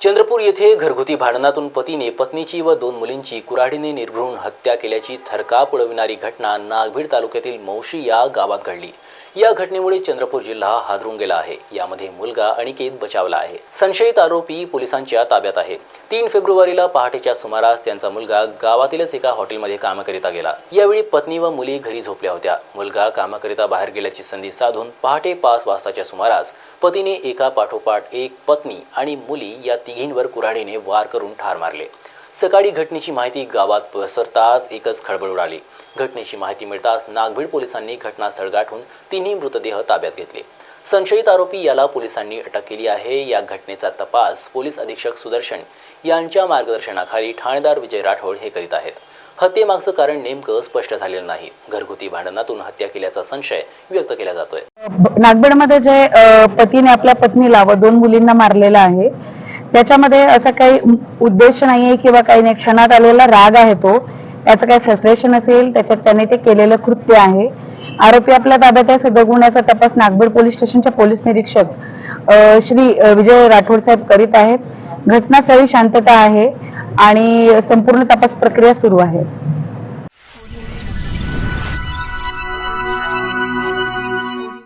चंद्रपूर येथे घरगुती भांडणातून पतीने पत्नीची व दोन मुलींची कुऱ्हाडीने निर्घृण हत्या केल्याची थरकाप उडविणारी घटना नागभीड तालुक्यातील मौशी या गावात घडली. या घटनेमुळे चंद्रपूर जिल्हा हादरून गेला आहे. यामध्ये मुलगा अनिकेत बचावला आहे. संशयित आरोपी पोलिसांच्या ताब्यात आहे. तीन फेब्रुवारीला पहाटेच्या सुमारास त्यांचा मुलगा गावातीलच एका हॉटेलमध्ये कामाकरिता गेला. यावेळी पत्नी व मुली घरी झोपल्या होत्या. मुलगा कामाकरिता बाहेर गेल्याची संधी साधून पहाटे पाच वाजताच्या सुमारास पतीने एका पाठोपाठ एक पत्नी आणि मुली या तिघींवर कुऱ्हाडीने वार करून ठार मारले. सकाळी घटनेची माहिती गावात पसरताच एकच खळबळ उडाली. घटनेची माहिती मिळताच नागभीड पोलिसांनी घटनास्थळ गाठून तिन्ही मृतदेह ताब्यात घेतले. संशयित आरोपी याला पोलिसांनी अटक केली आहे. या घटनेचा तपास पोलीस अधीक्षक सुदर्शन यांच्या मार्गदर्शनाखाली ठाणेदार विजय राठोड हे करीत आहेत. हत्येमागचं कारण नेमकं स्पष्ट झालेलं नाही. घरगुती भांडणातून हत्या केल्याचा संशय व्यक्त केला जातोय. नागबडमध्ये जे पतीने आपल्या पत्नीला व दोन मुलींना मारलेला आहे त्याच्यामध्ये असा काही उद्देश नाहीये किंवा काही नाही. क्षणात आलेला राग आहे तो. त्याचं काही फ्रस्ट्रेशन असेल त्याच्यात त्याने ते केलेलं कृत्य आहे. आरोपी आपल्या ताब्यात आहे सदर गुन्ह्याचा तपास नागपूर पोलीस स्टेशनच्या पोलीस निरीक्षक श्री विजय राठोड साहेब करीत आहेत. घटनास्थळी शांतता आहे आणि संपूर्ण तपास प्रक्रिया सुरू आहे.